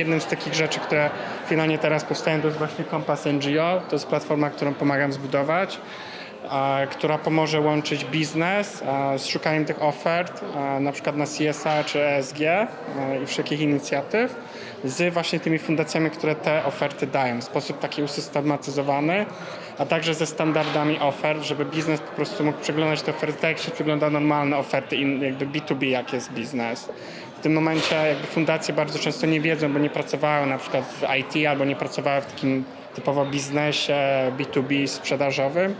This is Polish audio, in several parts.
jednym z takich rzeczy, które finalnie teraz powstają, to jest właśnie Compass NGO. To jest platforma, którą pomagam zbudować, która pomoże łączyć biznes z szukaniem tych ofert, na przykład na CSA czy ESG i wszelkich inicjatyw, z właśnie tymi fundacjami, które te oferty dają w sposób taki usystematyzowany, a także ze standardami ofert, żeby biznes po prostu mógł przeglądać te oferty tak, jak się przegląda normalne oferty, jakby B2B, jak jest biznes. W tym momencie jakby fundacje bardzo często nie wiedzą, bo nie pracowały na przykład w IT albo nie pracowały w takim typowo biznesie B2B sprzedażowym.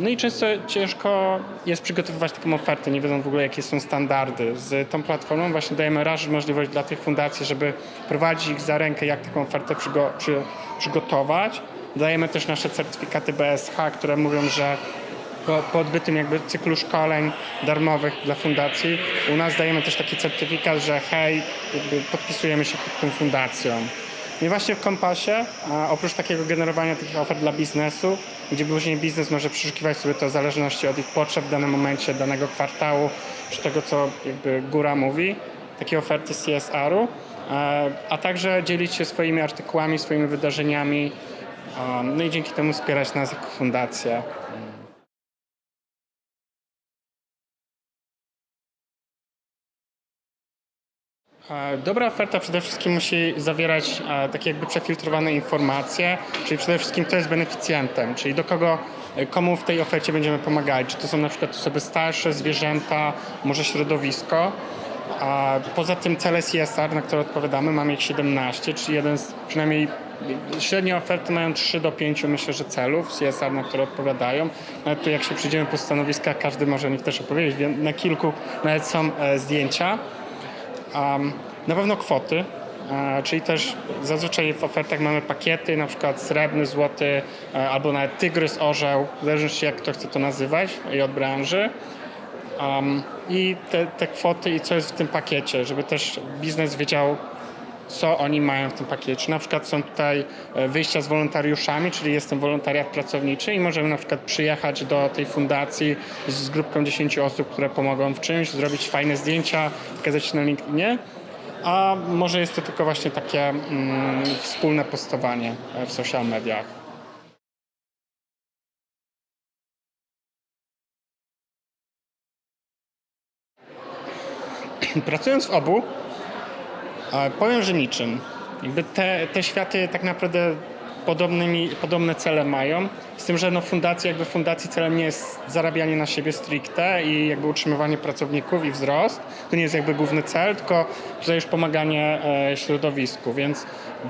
No i często ciężko jest przygotowywać taką ofertę, nie wiedzą w ogóle jakie są standardy. Z tą platformą właśnie dajemy raz możliwość dla tych fundacji, żeby prowadzić ich za rękę, jak taką ofertę przygo- przy, przygotować. Dajemy też nasze certyfikaty BSH, które mówią, że po, po odbytym jakby cyklu szkoleń darmowych dla fundacji u nas dajemy też taki certyfikat, że hej, podpisujemy się pod tą fundacją. I właśnie w Kompasie, oprócz takiego generowania takich ofert dla biznesu, gdzie później biznes może przeszukiwać sobie to w zależności od ich potrzeb w danym momencie, danego kwartału, czy tego, co jakby góra mówi, takie oferty CSR-u, e, a także dzielić się swoimi artykułami, swoimi wydarzeniami, no i dzięki temu wspierać nas jako fundację. Dobra oferta przede wszystkim musi zawierać e, takie jakby przefiltrowane informacje, czyli przede wszystkim kto jest beneficjentem, czyli do kogo, e, komu w tej ofercie będziemy pomagali. Czy to są na przykład osoby starsze, zwierzęta, może środowisko. A poza tym cele CSR, na które odpowiadamy, mamy ich 17, czyli jeden z przynajmniej średnie oferty mają 3 do 5 myślę, że celów CSR, na które odpowiadają. Nawet tu jak się przyjdziemy po stanowiskach, każdy może o nich też opowiedzieć, na kilku nawet są e, zdjęcia. Na pewno kwoty, e, czyli też zazwyczaj w ofertach mamy pakiety, na przykład srebrny, złoty e, albo nawet tygrys, orzeł, w zależności jak kto chce to nazywać i od branży. Um, I te, te kwoty i co jest w tym pakiecie, żeby też biznes wiedział, co oni mają w tym pakiecie. Na przykład są tutaj e, wyjścia z wolontariuszami, czyli jest ten wolontariat pracowniczy i możemy na przykład przyjechać do tej fundacji z, grupką 10 osób, które pomogą w czymś, zrobić fajne zdjęcia, pokazać na LinkedInie. A może jest to tylko właśnie takie mm, wspólne postowanie e, w social mediach. Pracując w obu, E, Powiem, że niczym. Jakby te, te światy tak naprawdę podobnymi, podobne cele mają. Z tym, że no fundacja, jakby fundacji celem nie jest zarabianie na siebie stricte i jakby utrzymywanie pracowników i wzrost. To nie jest jakby główny cel, tylko tutaj już pomaganie e, środowisku. Więc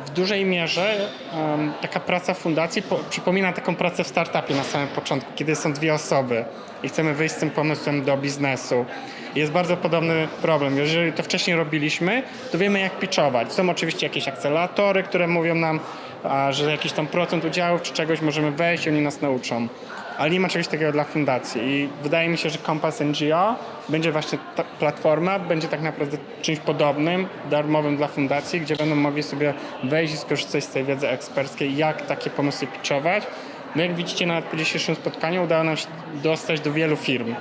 w dużej mierze em, taka praca fundacji po, przypomina taką pracę w startupie na samym początku, kiedy są dwie osoby i chcemy wyjść z tym pomysłem do biznesu. Jest bardzo podobny problem. Jeżeli to wcześniej robiliśmy, to wiemy jak pitchować. Są oczywiście jakieś akceleratory, które mówią nam, a, że jakiś tam procent udziałów czy czegoś możemy wejść i oni nas nauczą. Ale nie ma czegoś takiego dla fundacji. I wydaje mi się, że Compass NGO będzie właśnie ta platforma, będzie tak naprawdę czymś podobnym, darmowym dla fundacji, gdzie będą mogli sobie wejść i skorzystać z tej wiedzy eksperckiej, jak takie pomysły pitchować. No jak widzicie, nawet po dzisiejszym spotkaniu udało nam się dostać do wielu firm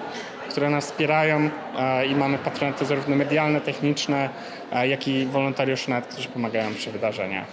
które nas wspierają i mamy patronaty zarówno medialne, techniczne, jak i wolontariuszy którzy pomagają przy wydarzeniach.